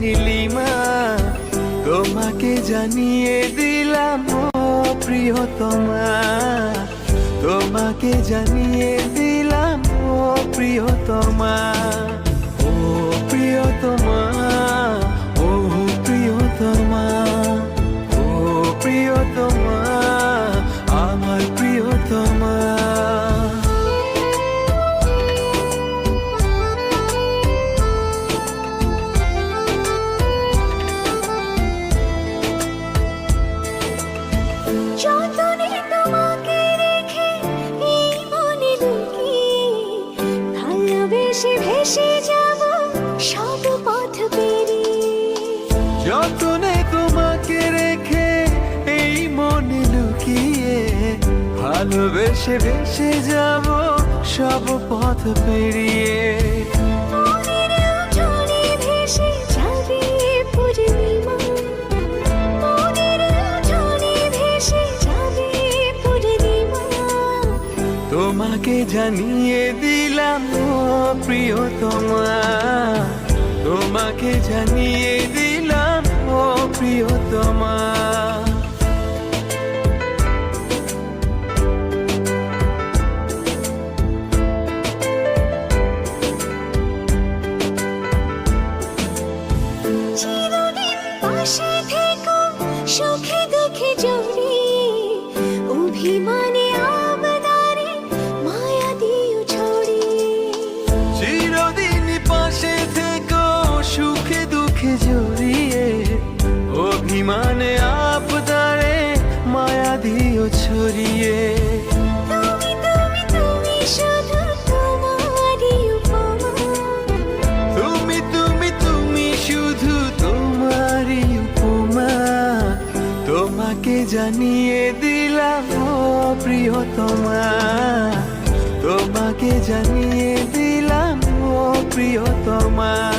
নীলিমা তোমাকে জানিয়ে দিলাম প্রিয়তমা। তোমাকে জানিয়ে দিলাম প্রিয়তমা। যতনে তোমাকে ভালোবেসে ভেসে যাব সব পথ পেরিয়ে। তোমাকে রেখে এই মনে লুকিয়ে ভালোবেসে ভেসে যাব সব পথ পেরিয়ে। তোমাকে জানিয়ে দিলাম, ও প্রিয়তমা। তোমাকে জানিয়ে দিলাম, ও পাশে থেকো, সুখে দুঃখে জড়িয়ে, অভিমানে দিও ছড়িয়ে। তুমি তুমি তুমি শুধু তোমারই উপমা। তুমি তুমি তুমি তোমাকে জানিয়ে দিলাম ও প্রিয়তমা। তোমাকে জানিয়ে দিলাম ও প্রিয়তমা।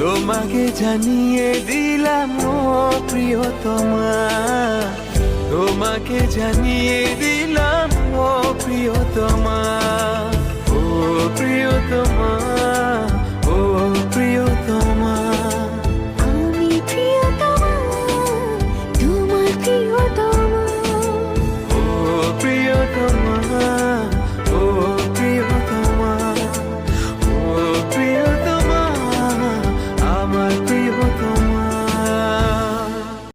তোমাকে জানিয়ে দিলাম, ও প্রিয়তমা। তোমাকে জানিয়ে দিলাম, ও প্রিয়তমা। ও ও প্রিয়তমা। আমি তোমার প্রিয়তমা।